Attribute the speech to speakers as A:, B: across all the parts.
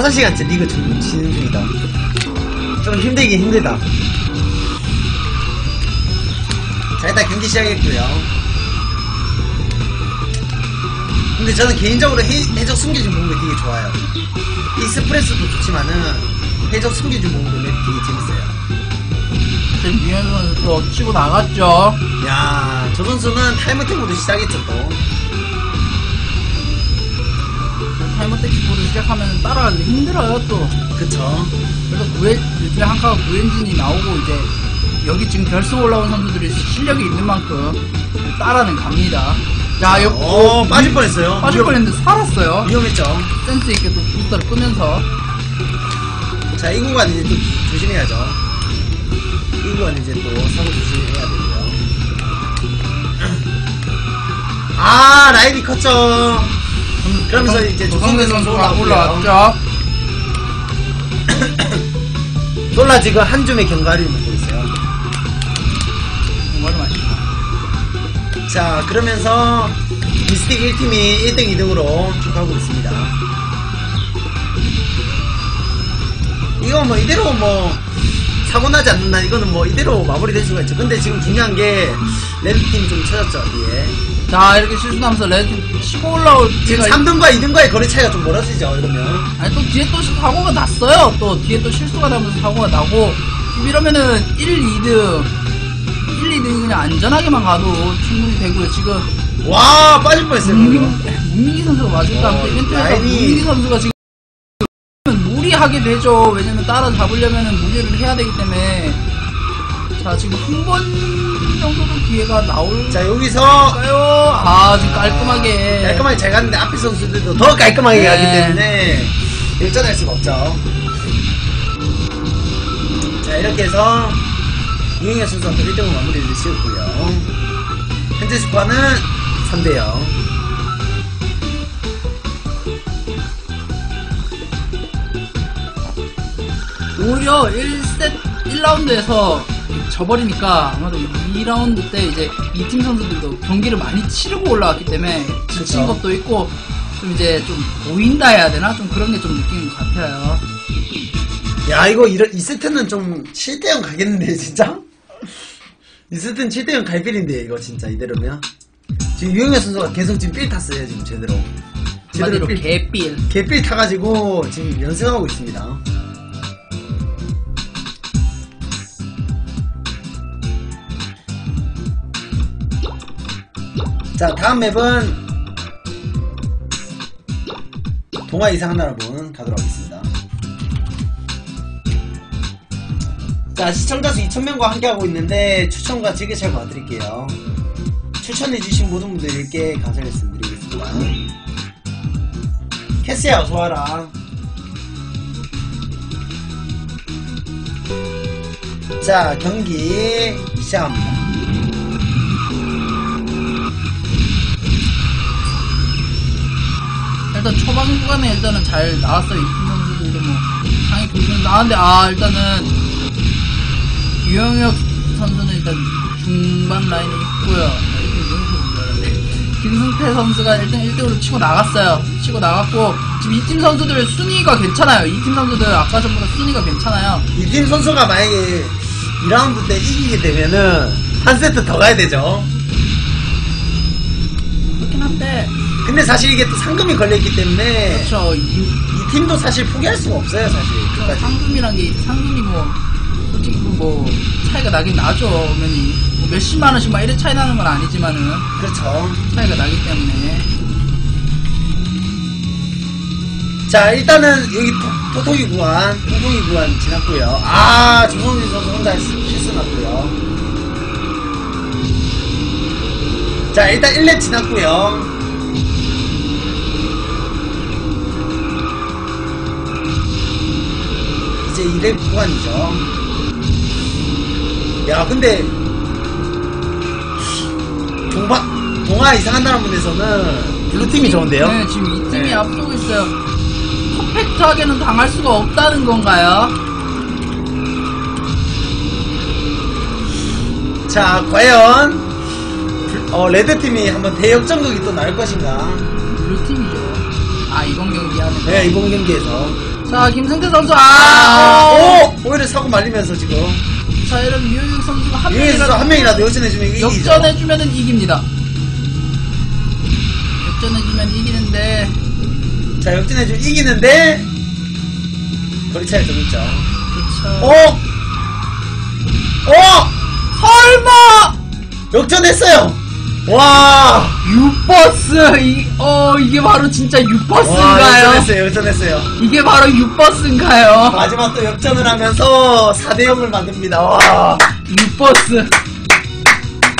A: 5시간째 리그 좀 진행 중이다. 좀 힘들긴 힘들다. 자, 일단 경기 시작했고요. 근데 저는 개인적으로 해, 해적 숨겨진 공도 되게 좋아요. 익스프레스도 좋지만은 해적 숨겨진 맵 되게 재밌어요.
B: 지금 유현 선수 또 치고 나갔죠.
A: 야, 저 선수는 타임어택으로 시작했죠 또.
B: 시작하면 따라가기 힘들어요 또.
A: 그쵸.
B: 그래서 구엔, 요즘에 한카가 구엔진이 나오고 이제 여기 지금 결승 올라온 선수들이 실력이 있는 만큼 따라는 갑니다. 자, 옆,
A: 어, 빠질 뻔했어요.
B: 빠질 뻔했는데 살았어요.
A: 위험했죠.
B: 센스 있게 또 부스터를 끄면서.
A: 자, 이 구간 이제 또 조심해야죠. 이 구간 이제 또 사고 조심해야 되고요. 아, 라인이 컸죠. 그러면서 이제
B: 조성대
A: 조성대
B: 선수가 올라왔죠.
A: 솔라 지금 한 줌의 경과를 먹고 있어요.
B: 정말 맛있다.
A: 자, 그러면서 미스틱 1팀이 1등, 2등으로 쭉 가고 있습니다. 이거 뭐 이대로 뭐 사고 나지 않는다 이거는 뭐 이대로 마무리될 수가 있죠. 근데 지금 중요한 게 레드팀이 좀 쳐졌죠, 뒤에.
B: 자, 이렇게 실수하면서 레드 치고 올라올
A: 지금
B: 때가
A: 3등과 2등과의 거리 차이가 좀 멀어지죠, 이러면.
B: 아니 또 뒤에 또 사고가 났어요. 또 뒤에 또 실수가 나면서 사고가 나고 지금 이러면은 1, 2등 1, 2등이 그냥 안전하게만 가도 충분히 되고요. 지금
A: 와, 빠질 뻔했어요.
B: 문민,
A: 방금.
B: 문민기 선수가 맞을까
A: 어,
B: 하면 이벤트에서
A: 라인이-
B: 문민기 선수가 지금 무리하게 되죠. 왜냐면 따라잡으려면은 무리를 해야 되기 때문에 자 지금 한 번 정도도 기회가 나올까요?
A: 자, 여기서
B: 아 지금 깔끔하게
A: 깔끔하게 잘 갔는데 앞에 선수들도 더 깔끔하게
B: 네.
A: 가기 때문에 일전할 수가 없죠. 자 이렇게 해서 선수가 또 1등으로 마무리를 지었고요. 현재 스코어는 3대0.
B: 오히려 1세 1라운드에서 져버리니까 아마도 2라운드 때 이제 이 팀 선수들도 경기를 많이 치르고 올라왔기 때문에 지친
A: 그쵸.
B: 것도 있고 좀 이제 좀 보인다 해야 되나 좀 그런 게 좀 느끼는 것 같아요.
A: 야 이거 이런 2세트는 좀 7대0 가겠는데 진짜? 2세트는 7대0 갈 필인데 이거 진짜 이대로면 지금 유영현 선수가 계속 지금 필 탔어요 지금 제대로
B: 한마디로
A: 필
B: 개삘.
A: 개필 타가지고 지금 연습하고 있습니다. 자, 다음 맵은 동화 이상한 나라분 가도록 하겠습니다. 자, 시청자 수 2,000명과 함께하고 있는데 추천과 즐겨 잘 봐드릴게요. 추천해주신 모든 분들께 감사 말씀드리겠습니다. 캐스야 어서 와라. 자 경기 시작합니다.
B: 일단 초반 구간에 일단은 잘 나왔어요. 이팀 선수들도 뭐 상위 교전 나왔는데 아 일단은 유영혁 선수는 일단 중반 라인에 있고요. 아. 김승태 선수가 일단 1등으로 치고 나갔어요. 치고 나갔고 지금 이 팀 선수들 순위가 괜찮아요. 이 팀 선수들 아까 전보다 순위가 괜찮아요.
A: 이 팀 선수가 만약에 2라운드 때 이기게 되면은 한 세트 더 가야 되죠.
B: 그렇긴 한데
A: 근데 사실 이게 또 상금이 걸려있기 때문에
B: 그렇죠. 이,
A: 이 팀도 사실 포기할 수가 없어요 사실. 끝까지.
B: 상금이란 게 상금이 뭐 솔직히 뭐 차이가 나긴 나죠. 면이 뭐 몇십만 원씩 막 이래 차이 나는 건 아니지만은
A: 그렇죠.
B: 차이가 나기 때문에
A: 자 일단은 여기 토, 토토기 구간, 토토기 구간 지났고요. 아 조성민 선수 혼자 실- 실수 났고요. 자 일단 1렙 지났고요. 2렙 구간이죠. 야 근데 동바 동아 이상한 나라 분에서는 블루팀이 좋은데요?
B: 네, 지금 이 팀이
A: 네.
B: 앞서고 있어요. 퍼펙트하게는 당할 수가 없다는 건가요?
A: 자, 과연 불- 어, 레드팀이 한번 대역전극이 또 나올 것인가?
B: 블루 팀이죠. 아 이번 경기 하는 거.
A: 네, 이번 경기에서
B: 자, 김승태 선수,
A: 아,
B: 아, 오!
A: 오! 오히려 사고 말리면서 지금.
B: 자, 여러분, 유영혁 선수가 한
A: 유영선
B: 명이라도
A: 한 명이라도 역전해주면 이기죠.
B: 역전해주면은 이깁니다. 역전해주면 이기는데,
A: 자, 역전해주면 이기는데, 거리 차이 좀 있죠.
B: 그쵸.
A: 어? 어!
B: 설마!
A: 역전했어요! 와!
B: 유버스! 이, 어, 이게 바로 진짜
A: 와,
B: 유버스인가요?
A: 역전했어요, 역전했어요.
B: 이게 바로 유버스인가요?
A: 마지막 또 역전을 하면서 4대0을 만듭니다. 와!
B: 유버스.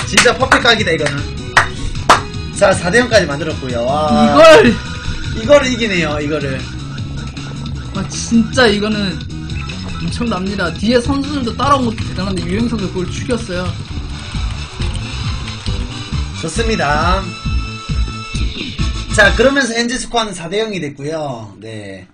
A: 진짜 퍼펙트 각이다, 이거는. 자, 4대0까지 만들었고요. 와.
B: 이걸,
A: 이거를 이기네요, 이거를.
B: 아, 진짜 이거는 엄청납니다. 뒤에 선수들도 따라온 것도 대단한데 유영 선수 그걸 죽였어요.
A: 좋습니다. 자, 그러면서 현재 스코어는 4대 0이 됐고요. 네.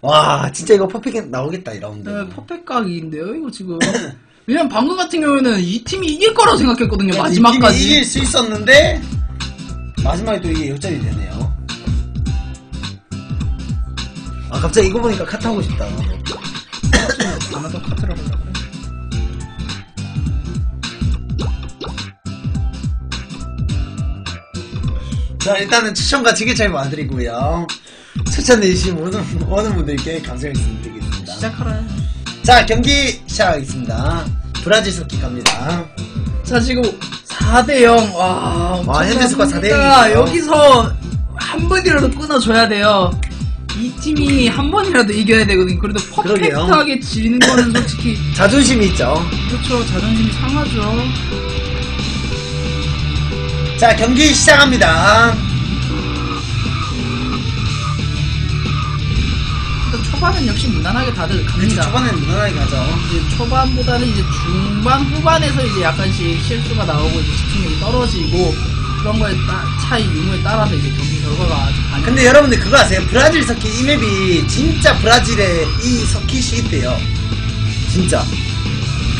A: 와, 진짜 이거 퍼펙트 나오겠다, 이 라운드.
B: 네, 퍼펙트 각인데요, 이거 지금. 왜냐면 방금 같은 경우에는 이 팀이 이길 거라고 생각했거든요,
A: 이 팀이
B: 마지막까지.
A: 이길 수 있었는데, 마지막에 또 이게 역전이 되네요. 아, 갑자기 이거 보니까 카트 하고 싶다. 자, 일단은 추천과 지게차이 봐드리고요. 추천해주신 모든, 모든 분들께 감사 말씀 드리겠습니다.
B: 시작하라.
A: 자, 경기 시작하겠습니다. 브라질 석기 갑니다.
B: 자, 지금 4대0. 와,
A: 와, 현재 스코어 4대 0
B: 엄청납니다.
A: 이네요.
B: 여기서 한 번이라도 끊어줘야 돼요. 이 팀이 한 번이라도 이겨야 되거든요. 그래도
A: 그러게요.
B: 퍼펙트하게 지는 거는 솔직히
A: 자존심이 있죠.
B: 그렇죠. 자존심이 상하죠.
A: 자, 경기 시작합니다.
B: 초반은 역시 무난하게 다들
A: 그렇죠.
B: 갑니다.
A: 초반에는 무난하게 가죠.
B: 이제 초반보다는 이제 중반 후반에서 이제 약간씩 실수가 나오고 이제 집중력이 떨어지고 그런 거에 따, 차이 유무에 따라서 이제 경기 결과가 아주 많이
A: 근데 여러분들 그거 아세요? 브라질 서킷 이 맵이 진짜 브라질에 이 서킷이 있대요. 진짜.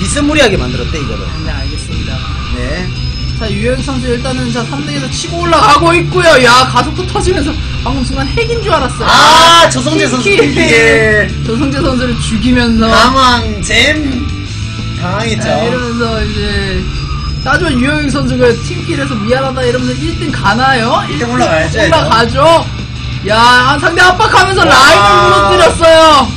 A: 비스무리하게 만들었대, 이거를.
B: 네 알겠습니다.
A: 네.
B: 자 유영 선수 일단은 자 3등에서 치고 올라가고 있고요. 야 가속도 터지면서 방금 순간 핵인 줄 알았어요.
A: 아, 조성재 선수.
B: 킥!
A: 예.
B: 조성재 선수를 죽이면서
A: 당황 잼. 당황했죠.
B: 네, 이러면서 이제 따지면 유영 선수가 팀킬에서 미안하다 이러면서 1등 가나요?
A: 1등 올라가야죠,
B: 올라가죠. 야 상대 압박하면서
A: 와.
B: 라인을 무너뜨렸어요.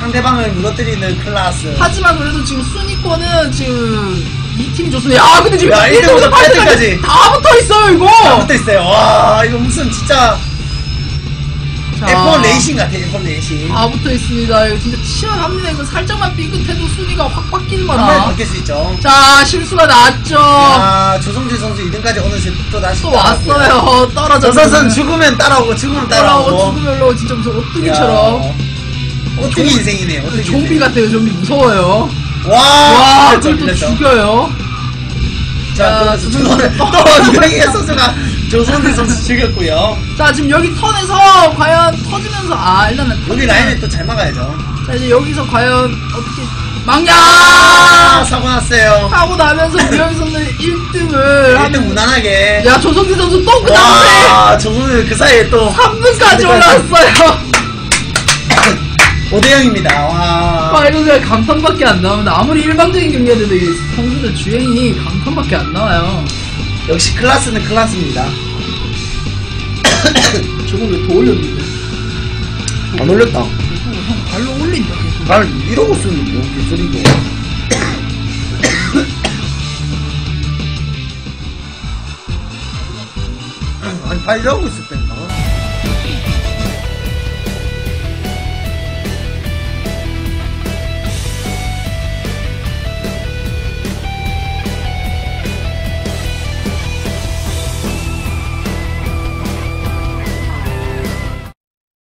A: 상대방을 무너뜨리는 클라스.
B: 하지만 그래도 지금 순위권은 지금 이 팀이 좋습니다. 야 근데 지금
A: 야,
B: 1등부터
A: 1등부터
B: 8등까지
A: 8등까지.
B: 다 붙어 있어요 이거.
A: 다 붙어 있어요. 와, 이거 무슨 진짜
B: 자,
A: F1 레이싱 같아, F1 레이싱.
B: 다 붙어 있습니다. 이거 진짜 치열합니다. 이거 살짝만 삐끗해도 순위가 확 바뀔
A: 한 번에
B: 만한.
A: 바뀔 수 있죠.
B: 자 실수가 났죠.
A: 아, 조성재 선수 2등까지 어느새 또 다시
B: 또
A: 따라왔고요.
B: 왔어요.
A: 저
B: 떨어졌어요.
A: 선수는 죽으면 따라오고 죽으면
B: 따라오고
A: 따라오고.
B: 죽으면 올라오고 진짜 무슨 오뚜기처럼.
A: 야, 오뚜기 인생이네요. 오뚜기
B: 좀비
A: 인생.
B: 같아요. 좀비 무서워요.
A: 와,
B: 와, 그걸 또
A: 밀렸죠.
B: 죽여요.
A: 자,
B: 조선재
A: 또, 또 이병희 선수가 조선재 선수 죽였고요.
B: 자, 지금 여기 턴에서 과연 터지면서 아 일단은
A: 여기 라인에 또잘 막아야죠.
B: 자 이제 여기서 과연 어떻게
A: 아, 사고 났어요.
B: 하고 나면서 유영 선수 1등을
A: 1등 무난하게.
B: 야 조성기 선수 또 그 다음에
A: 와, 조선재 그 사이에 또
B: 3등까지 올라왔어요.
A: 5대 0입니다. 와.
B: 아 이거 그냥 감탄밖에 안 나옵니다. 아무리 일방적인 이 선수들 주행이 감탄밖에 안 나와요.
A: 역시 클라스는 클라스입니다.
B: 저거 왜더 올렸는데?
A: 안 올렸다.
B: 형 발로 올린다 계속.
A: 날 이러고 쓰는 뭐 개소리고. 아니 발 이러고 있을 때는